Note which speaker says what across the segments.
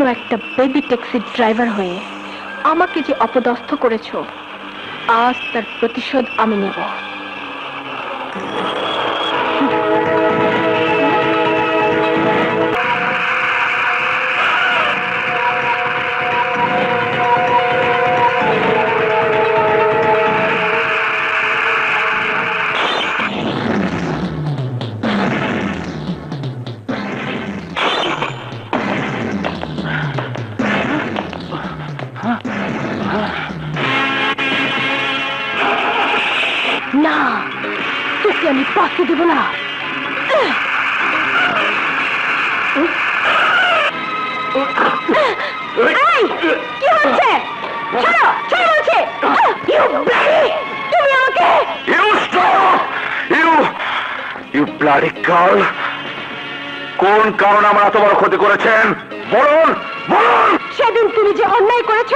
Speaker 1: সামান্য একটা baby ট্যাক্সির driver হয়ে আমাকে যে অপদস্থ করেছ, আজ তার প্রতিশোধ আমি নেব। আমি দেব না। কি হচ্ছে? ছাড়ো ছাড়ো বলছে। You তুমি আমাকে
Speaker 2: you you you bloody girl কোন কারণে আমার এত বড় ক্ষতি করেছেন? বলুন বলুন!
Speaker 1: সেদিন তুমি যে অন্যায় করেছ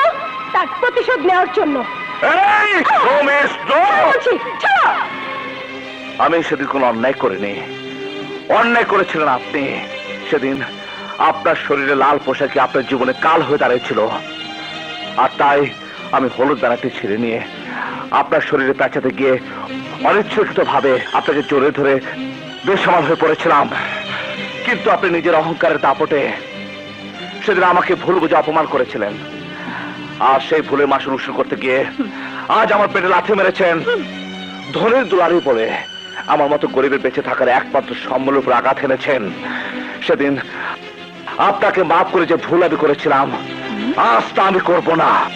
Speaker 1: তার প্রতিশোধ নেওয়ার জন্য।
Speaker 2: এই
Speaker 1: ছাড়ো!
Speaker 2: আমি সেদিন কোনো অন্যায় করিনি। অন্যায় করেছিলেন আপনি। সেদিন আপনার শরীরে লাল পোশাকে আপনার জীবনে কাল হয়ে দাঁড়িয়েছিল। আর তাই আমি হলুদ দানাটি ছিঁড়ে নিয়ে আপনার শরীরে পেঁচাতে গিয়ে অনিচ্ছাকৃত ভাবে আপনাকে জোরে ধরে বেসমাল হয়ে পড়েছিলাম। কিন্তু আপনি নিজের অহংকারের দাপটে সেদিন আমাকে ভুল বুঝে অপমান করেছিলেন। আর সেই ভুলের মাসুল উসুল করতে গিয়ে আজ আমার পেটে লাথি মেরেছেন। ধনের দুলারি পড়ে আমার মতো গরিবের বেঁচে থাকার একমাত্র সম্বলের উপর আঘাত এনেছেন। সেদিন আপনাকে মাফ করে যে ভুল আমি করেছিলাম আজ তা আমি করব না।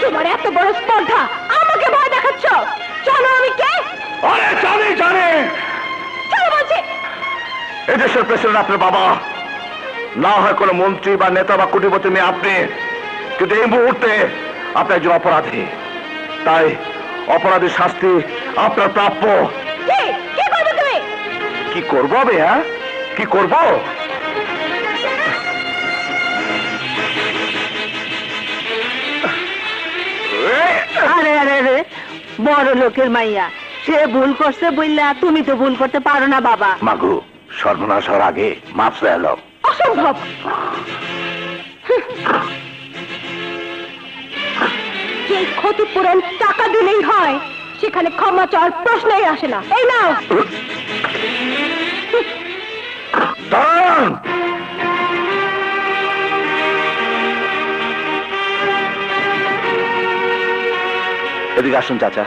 Speaker 1: তোমার এত বড় স্পর্ধা আমাকে ভয় দেখাচ্ছ? জানো আমি কে?
Speaker 2: আরে জানি জানি।
Speaker 1: চলো বলছি।
Speaker 2: এদেশের প্রেসিডেন্ট আপনার বাবা। না হয় কোনো মন্ত্রী বা নেতা বা কুটিপতি মেয়ে আপনি। কিন্তু এই মুহূর্তে আপনি একজন অপরাধী। তাই অপরাধীর শাস্তি আপনার প্রাপ্য।
Speaker 1: কি করব
Speaker 2: আমি হ্যাঁ? কি করব?
Speaker 3: আরে আরে আরে বড় লোকের মাইয়া সে ভুল করছে বললা তুমি তো ভুল করতে পারো না বাবা।
Speaker 2: মাগু সর্বনাশ হওয়ার আগে মাপ এলো
Speaker 1: অসম্ভব। যে ক্ষতিপূরণ টাকা দিলেই হয় সেখানে ক্ষমা চাওয়ার প্রশ্নই আসে না। এই নাও।
Speaker 2: এদিকে আসুন, চাচা।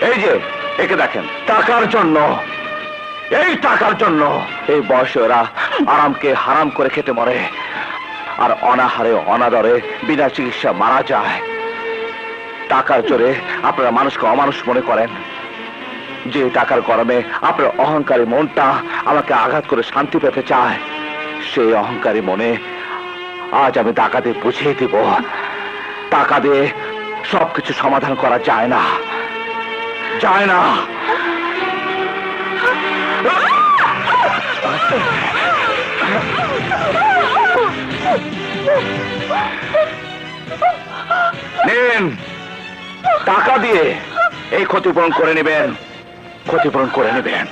Speaker 2: এই যে, একে দেখেন, টাকার জন্য। এই টাকার জন্য। এই বয়সে ওরা আরামকে হারাম করে খেতে মরে, আর অনাহারে, অনাদরে, বিনা চিকিৎসা মারা যায়। টাকার জোরে আপনারা মানুষকে অমানুষ মনে করেন। যে টাকার গরমে আপনার অহংকারী মনটা আমাকে আঘাত করে শান্তি পেতে চায়, সেই অহংকারী মনে আজ আমি টাকা দিয়ে বুঝিয়ে দিব। টাকা দিয়ে সবকিছু সমাধান করা যায় না। যায় না। নিন। টাকা দিয়ে এই ক্ষতিপূরণ করে নেবেন। ক্ষতিপূরণ করে নেবেন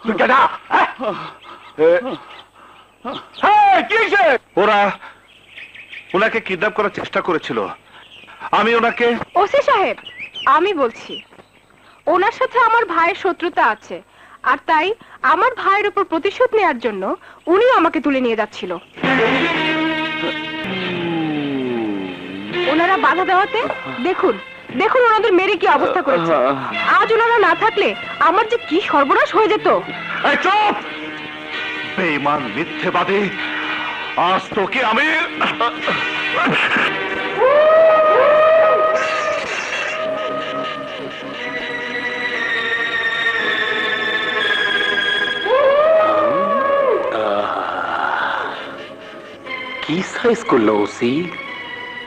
Speaker 2: তুই কেডা? হ্যাঁ? এই, কি হয়েছে? ওরা ওনাকে কিডন্যাপ করার চেষ্টা করেছিল। আমি ওনাকে
Speaker 1: ওসি সাহেব আমি বলছি ওনার সাথে আমার ভাইয়ের শত্রুতা আছে আর তাই আমার ভাইয়ের উপর প্রতিশোধ নেয়ার জন্য উনি আমাকে তুলে নিয়ে যাচ্ছিল। ওনারা বাধা দেওয়াতে দেখুন দেখুন ওনাদের মেরে কি অবস্থা করেছে। আজ ওনারা না থাকলে আমার যে কি সর্বনাশ হয়ে যেত।
Speaker 2: এই চুপ! বেইমান মিথ্যেবাদী, আজ তোকে আমি
Speaker 4: কি সাইজ করল ওসি?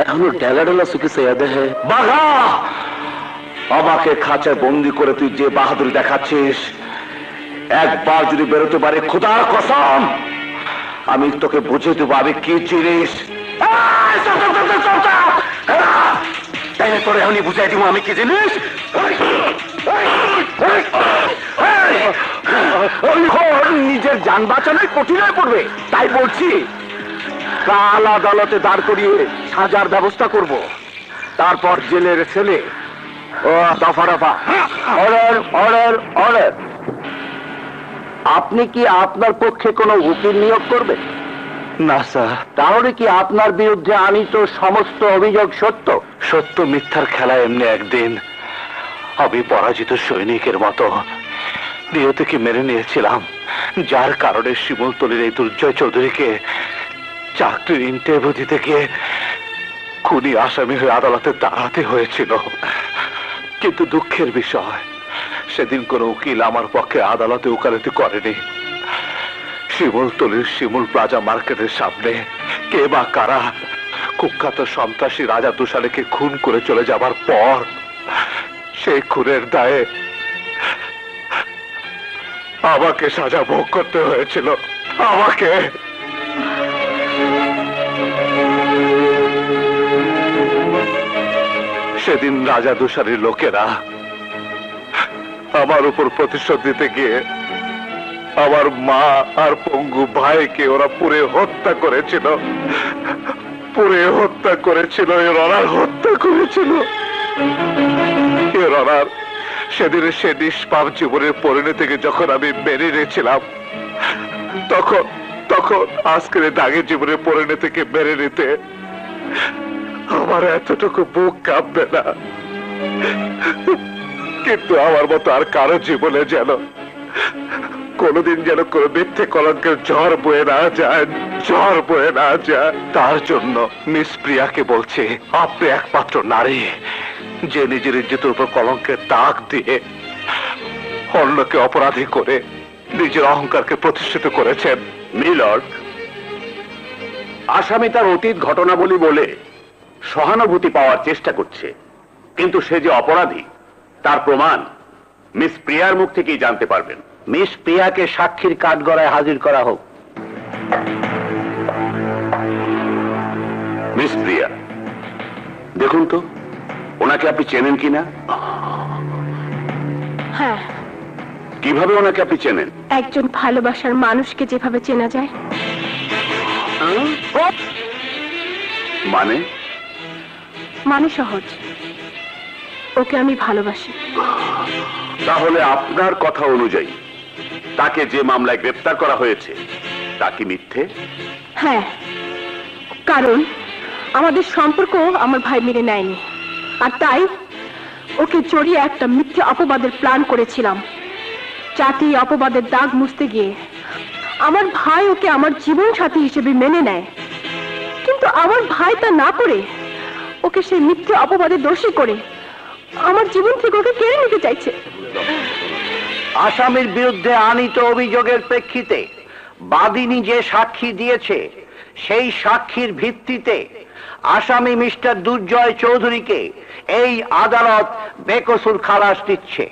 Speaker 5: এখনও ডেলা ডেলা চুকে চেয়ে দেখে বাঘা! আমাকে খাঁচায় বন্দি করে তুই যে বাহাদুরি দেখাচ্ছিস একবার যদি বেরোতে পারে, খোদার কসম, আমি তোকে বুঝিয়ে দেবো আমি কি জিনিস। বুঝাই দিব আমি নিজের যান বাঁচানোই কঠিন হয়ে পড়বে, তাই বলছি, কাল আদালতে দাঁড় করিয়ে সাজার ব্যবস্থা করব। তারপর জেলের ছেলে, ও, দফা রফা অর্ডার অর্ডার অর্ডার আপনি কি আপনার পক্ষে কোনো উকিল নিয়োগ করবেন? না স্যার। তাহলে কি আপনার বিরুদ্ধে আনিত সমস্ত অভিযোগ সত্য? সত্য মিথ্যার খেলা এমনি একদিন আমি পরাজিত সৈনিকের মতো। নিয়তিকে মেনে নিয়েছিলাম? যার কারণে শিমুলতলির এই দুর্জয় চৌধুরীকে চাকরির ইন্টারভিউ দিতে গিয়ে খুনি আসামি হয়ে আদালতে দাঁড়াতে হয়েছিল। কিন্তু দুঃখের বিষয় সেদিন কোনো উকিল আমার পক্ষে আদালতে উকালতি করেনি। শিমুলতলির শিমুল প্লাজা মার্কেটের সামনে কে বা কারা কুখ্যাত সন্ত্রাসী রাজা তুষারেকে খুন করে চলে যাবার পর সেই খুনের দায়ে আমাকে সাজা ভোগ করতে হয়েছিল। আমাকে! সেদিন রাজা দুষারীর লোকেরা আমার উপর প্রতিশোধ দিতে গিয়ে আমার মা আর পঙ্গু ভাইকে ওরা পুরে হত্যা করেছিল। পুরে হত্যা করেছিল এর অনার হত্যা করেছিল। এর অনার সেদিন সে নিষ্পাপ জীবনের পরিণতিকে যখন আমি মেনে নিয়েছিলাম, তখন তখন আজকের দাগের জীবনের পরিণতিকে মেনে নিতে আমার এতটুকু বুক কাঁপবে না। কিন্তু আমার মতো আর কারও জীবনে যেন কোনোদিন যেন কোনো মিথ্যে কলঙ্কের ঝড় বয়ে না যায়, ঝড় বয়ে না যায়। তার জন্য মিস প্রিয়াকে বলছে, আপনি একমাত্র নারী যে নিজের ইজ্জতের উপর কলঙ্কের দাগ দিয়ে অন্যকে অপরাধী করে নিজের অহংকারকে প্রতিষ্ঠিত করেছেন। মিলর্ড আসামি তার অতীত ঘটনাবলী বলে সহানুভূতি পাওয়ার চেষ্টা করছে, কিন্তু সে যে অপরাধী তার প্রমাণ মিস প্রিয়ার মুখ থেকেই জানতে পারবেন। মিস প্রিয়াকে সাক্ষীর কাঠগড়ায় হাজির করা হোক। মিস প্রিয়া দেখুন তো ওনাকে আপনি চেনেন কিনা?
Speaker 1: হ্যাঁ।
Speaker 5: কীভাবে ওনাকে আপনি চেনেন?
Speaker 1: একজন ভালোবাসার মানুষকে যেভাবে চেনা যায়।
Speaker 5: মানে?
Speaker 1: মানে সহজ। ওকে আমি ভালোবাসি।
Speaker 5: তাহলে আপনার কথা অনুযায়ী তাকে যে মামলায় গ্রেপ্তার করা হয়েছে তা কি মিথ্যে?
Speaker 1: হ্যাঁ কারণ আমাদের সম্পর্ক আমার ভাই মেনে নেয়নি। আর তাই ওকে জড়িয়ে একটা মিথ্যে অপবাদের প্ল্যান করেছিলাম। এই অপবাদের দাগ মুছতে গিয়ে আমার ভাই ওকে আমার জীবন সাথী হিসেবে মেনে নেয়। কিন্তু আমার ভাই তা না করে ওকে সেই মিথ্যে অপবাদে দোষী করে আমার জীবন থেকে ওকে কেড়ে নিতে চাইছে।
Speaker 4: আসামির বিরুদ্ধে আনিত অভিযোগের প্রেক্ষিতে বাদিনী যে সাক্ষী দিয়েছে। সেই সাক্ষীর ভিত্তিতে আসামি মিস্টার দুর্জয় চৌধুরীকে এই আদালত বেকসুর খালাস দিচ্ছে।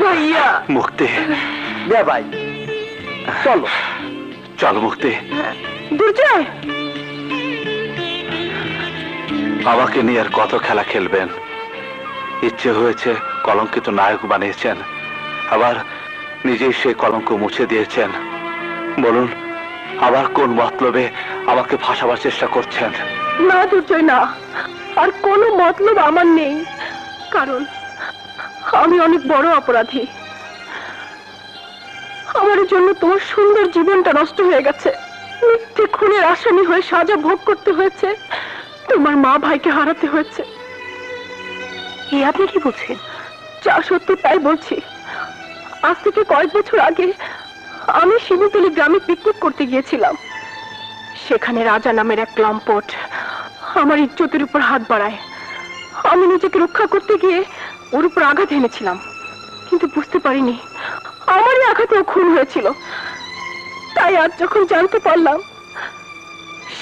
Speaker 1: ভাইয়া!
Speaker 5: মুক্তি।
Speaker 4: দে ভাই চলো।
Speaker 5: চল মুক্তি।
Speaker 1: দুর্জয়
Speaker 5: আমাকে নিয়ে আর কত খেলা খেলবেন? ইচ্ছে হয়েছে কলঙ্কিত নায়ক বানিয়েছেন। আবার নিজেই সেই কলঙ্ক মুছে দিয়েছেন। বলুন আবার কোন মতলবে আমাকে ফাঁসাবার চেষ্টা করছেন?
Speaker 1: না দুর্জয় না। আর কোনো মতলব আমার নেই। কারণ আমি অনেক বড় অপরাধী। আমার জন্য তোমার সুন্দর জীবনটা নষ্ট হয়ে গেছে। মিথ্যে খুনের আসামি হয়ে সাজা ভোগ করতে হয়েছে, তোমার মা ভাইকে হারাতে হয়েছে। এ আপনি কি বলছেন? যা সত্য তাই বলছি। আজ থেকে কয়েক বছর আগে আমি শিবতলি গ্রামে পিকনিক করতে গিয়েছিলাম। সেখানে রাজা নামের এক লম্পট আমার ইজ্জতের উপর হাত বাড়ায়। আমি নিজেকে রক্ষা করতে গিয়ে ওর উপর আঘাত এনেছিলাম। কিন্তু বুঝতে পারিনি, আমারই আঘাতেও খুন হয়েছিল। তাই আজ যখন জানতে পারলাম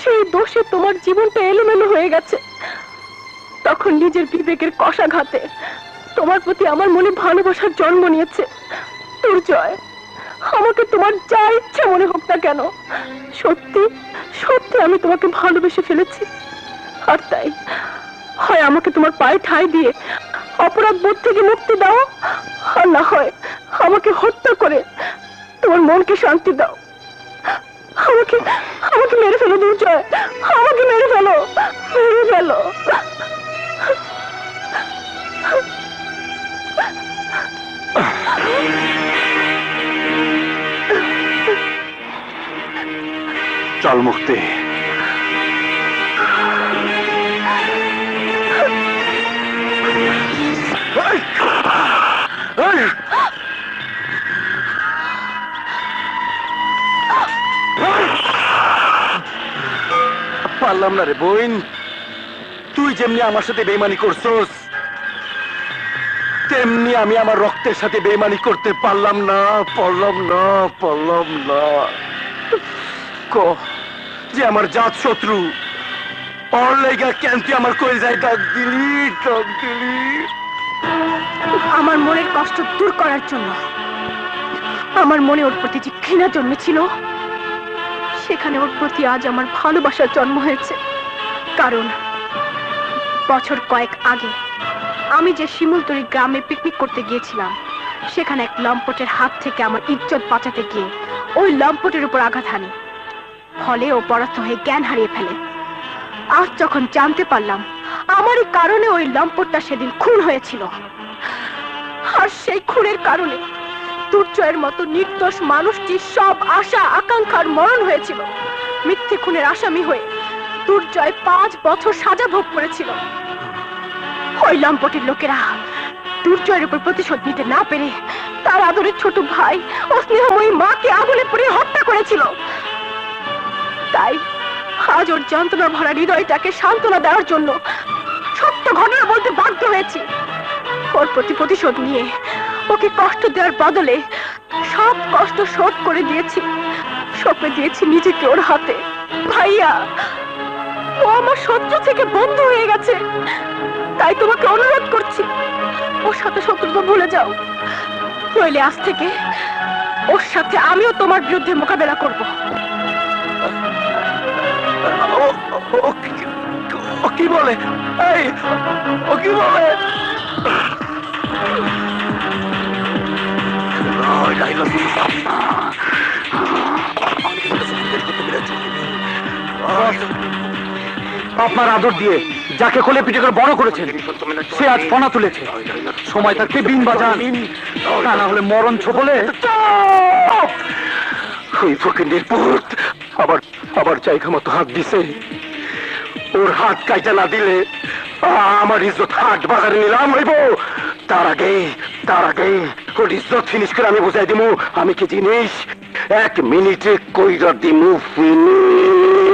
Speaker 1: সেই দোষে তোমার জীবনটা এলোমেলো হয়ে গেছে। তখন নিজের বিবেকের কষাঘাতে তোমার প্রতি আমার মনে ভালোবাসার জন্ম নিয়েছে। তোর জয় আমাকে তোমার যা ইচ্ছা মনে হোক না কেন, সত্যি সত্যি আমি তোমাকে ভালোবেসে ফেলেছি। আর তাই, হয় আমাকে তোমার পায়ে ঠাই দিয়ে অপরাধ বোধ থেকে মুক্তি দাও, আর না হয় আমাকে হত্যা করে তোমার মনকে শান্তি দাও। আমাকে আমাকে মেরে ফেলো দুর্জয়। আমাকে মেরে ফেলো মেরে ফেলো।
Speaker 2: চল মুক্তি।
Speaker 6: পারলাম না রে বইন তুই যেমনি আমার সাথে বেমানি করছস, তেমনি আমি আমার রক্তের সাথে বেমানি করতে পারলাম না পারলাম না পারলাম না। ক, যে আমার জাত শত্রু, ওর লেগা কেন তুই আমার কই যায়? ডাক দিলি ডাক দিলি।
Speaker 1: আমার মনের কষ্ট দূর করার জন্য, আমার মনে ওর প্রতি যে ঘৃণা জন্মেছিল সেখানে ওর প্রতি আজ আমার ভালোবাসার জন্ম হয়েছে। কারণ বছর কয়েক আগে আমি যে শিমুলতরি গ্রামে পিকনিক করতে গিয়েছিলাম, সেখানে এক লম্পটের হাত থেকে আমার ইজ্জত বাঁচাতে গিয়ে ওই লম্পটের উপর আঘাত হানি। ফলে ও পরাস্ত হয়ে জ্ঞান হারিয়ে ফেলে। আজ যখন জানতে পারলাম, আমারই কারণে ওই লম্পটটা সেদিন খুন হয়েছিল। আর সেই খুনের কারণে দুর্জয়ের মতো নির্দোষ মানুষটির সব আশা, আকাঙ্ক্ষার মরণ হয়েছিল। মিথ্যে খুনের আসামি হয়ে দুর্জয় পাঁচ বছর সাজা ভোগ করেছিল। ওই লম্পটের লোকেরা। দুর্জয়ের উপর প্রতিশোধ নিতে না পেরে তার আদরের ছোট ভাই ও স্নেহময়ী মাকে আগুনে পুড়ে হত্যা করেছিল। তাই আজ ওর যন্ত্রণা ভরা হৃদয়টাকে সান্ত্বনা দেওয়ার জন্য সত্য ঘটনা বলতে বাধ্য হয়েছি। ওর প্রতি প্রতিশোধ নিয়ে ওকে কষ্ট দেওয়ার বদলে সব কষ্ট শোধ করে দিয়েছি। সঁপে দিয়েছি নিজেকে ওর হাতে। ভাইয়া, ও আমার শত্রু থেকে বন্ধু হয়ে গেছে। তাই তোমাকে অনুরোধ করছি, ওর সাথে শত্রুতা ভুলে যাও। নইলে আজ থেকে ওর সাথে আমিও তোমার বিরুদ্ধে মোকাবেলা করব।
Speaker 6: ও কি- ও কি বলে? আপনার আদর দিয়ে যাকে কোলে পিঠে করে বড় করেছেন, সে আজ ফনা তুলেছে। সময় থাকতে বিন বাজান? না হলে মরণ ছোপলে? ওই ফকিন্দের পুত আবার আবার জায়গা মতো হাত দিছে। ওর হাত কাইটা না দিলে আমার ইজ্জত হাট বাজারে নিলাম হইব। তার আগে তার আগে ওর ইজ্জত ফিনিশ করে আমি বুঝাই দিমু। আমি কি জিনিস? এক মিনিটে কইরা দিমু ফিনিশ